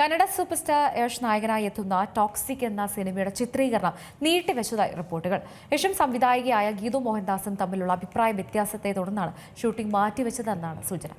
Kannada super star Yash നായകനായി എത്തുന്ന toxic എന്ന സിനിമയുടെ ചിത്രീകരണം നീട്ടിവെച്ചതായി റിപ്പോർട്ടുകൾ. യഷും സംവിധായികയായ ഗീതു മോഹൻദാസും തമ്മിലുള്ള അഭിപ്രായ വ്യത്യാസത്തെ തുടർന്നാണ് ഷൂട്ടിംഗ് മാറ്റിവെച്ചതെന്നാണ് സൂചന.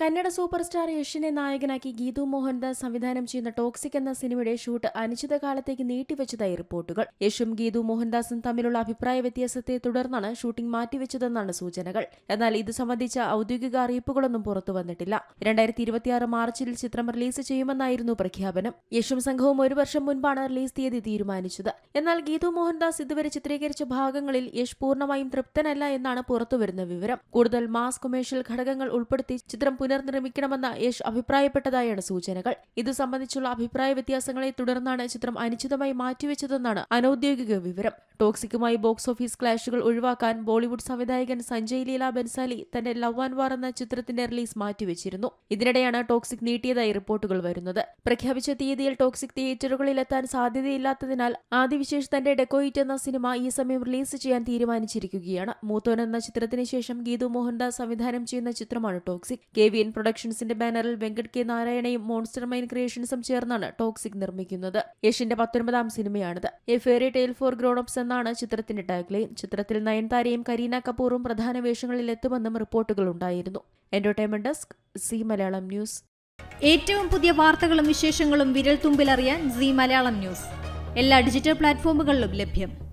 കന്നഡ സൂപ്പർ സ്റ്റാർ യഷിനെ നായകനാക്കി ഗീതു മോഹൻദാസ് സംവിധാനം ചെയ്യുന്ന ടോക്സിക് എന്ന സിനിമയുടെ ഷൂട്ട് അനിശ്ചിതകാലത്തേക്ക് നീട്ടിവെച്ചതായി റിപ്പോർട്ടുകൾ. യഷും ഗീതു മോഹൻദാസും തമ്മിലുള്ള അഭിപ്രായ വ്യത്യാസത്തെ തുടർന്നാണ് ഷൂട്ടിംഗ് മാറ്റിവെച്ചതെന്നാണ് സൂചനകൾ. എന്നാൽ ഇത് സംബന്ധിച്ച ഔദ്യോഗിക അറിയിപ്പുകളൊന്നും പുറത്തു വന്നിട്ടില്ല. രണ്ടായിരത്തി ഇരുപത്തിയാറ് മാർച്ചിൽ ചിത്രം റിലീസ് ചെയ്യുമെന്നായിരുന്നു പ്രഖ്യാപനം. യഷും സംഘവും ഒരു വർഷം മുൻപാണ് റിലീസ് തീയതി തീരുമാനിച്ചത്. എന്നാൽ ഗീതു മോഹൻദാസ് ഇതുവരെ ചിത്രീകരിച്ച ഭാഗങ്ങളിൽ യഷ് പൂർണമായും തൃപ്തനല്ല എന്നാണ് പുറത്തുവരുന്ന വിവരം. കൂടുതൽ മാസ് കൊമേഴ്ഷ്യൽ ഘടകങ്ങൾ ഉൾപ്പെടുത്തി ചിത്രം പുനർനിർമ്മിക്കണമെന്ന് യശ് അഭിപ്രായപ്പെട്ടതായാണ് സൂചനകൾ. ഇതു സംബന്ധിച്ചുള്ള അഭിപ്രായ വ്യത്യാസങ്ങളെ തുടർന്നാണ് ചിത്രം അനിശ്ചിതമായി മാറ്റിവെച്ചതെന്നാണ് അനൌദ്യോഗിക വിവരം. ടോക്സിക്കുമായി ബോക്സ് ഓഫീസ് ക്ലാഷുകൾ ഒഴിവാക്കാൻ ബോളിവുഡ് സംവിധായകൻ സഞ്ജയ് ലീല ബൻസാലി തന്റെ ലവ് ആൻഡ് വാർ എന്ന ചിത്രത്തിന്റെ റിലീസ് മാറ്റിവെച്ചിരുന്നു. ഇതിനിടെയാണ് ടോക്സിക് നീട്ടിയതായി റിപ്പോർട്ടുകൾ വരുന്നത്. പ്രഖ്യാപിച്ച തീയതിയിൽ ടോക്സിക് തിയേറ്ററുകളിൽ എത്താൻ സാധ്യതയില്ലാത്തതിനാൽ ആദിവിശേഷ് തന്റെ ഡെക്കോയിറ്റ് എന്ന സിനിമ ഈ സമയം റിലീസ് ചെയ്യാൻ തീരുമാനിച്ചിരിക്കുകയാണ്. മൂത്തോൻ എന്ന ചിത്രത്തിന് ശേഷം ഗീതു മോഹൻദാസ് സംവിധാനം ചെയ്യുന്ന ചിത്രമാണ് ടോക്സിക്. കെ വി എൻ പ്രൊഡക്ഷൻസിന്റെ ബാനറിൽ വെങ്കട് കെ നാരായണയും മോൺസ്റ്റർ മൈൻ ക്രിയേഷൻസും ചേർന്നാണ് ടോക്സിക് നിർമ്മിക്കുന്നത്. യഷിന്റെ പത്തൊൻപതാം സിനിമയാണിത്. A fairy tale for grownups എന്നാണ് ചിത്രത്തിന്റെ ടാഗ്ലൈൻ ചിത്രത്തിൽ നയൻതാരയും കരീന കപൂറും പ്രധാന വേഷങ്ങളിൽ എത്തുമെന്നും റിപ്പോർട്ടുകൾ ഉണ്ടായിരുന്നു. Entertainment desk Zee Malayalam news. ഏറ്റവും പുതിയ വാർത്തകളും വിശേഷങ്ങളും വിരൽ തുമ്പിലറിയാൻ സി മലയാളം ന്യൂസ്. എല്ലാ ഡിജിറ്റൽ പ്ലാറ്റ്ഫോമുകളിലും ലഭ്യം.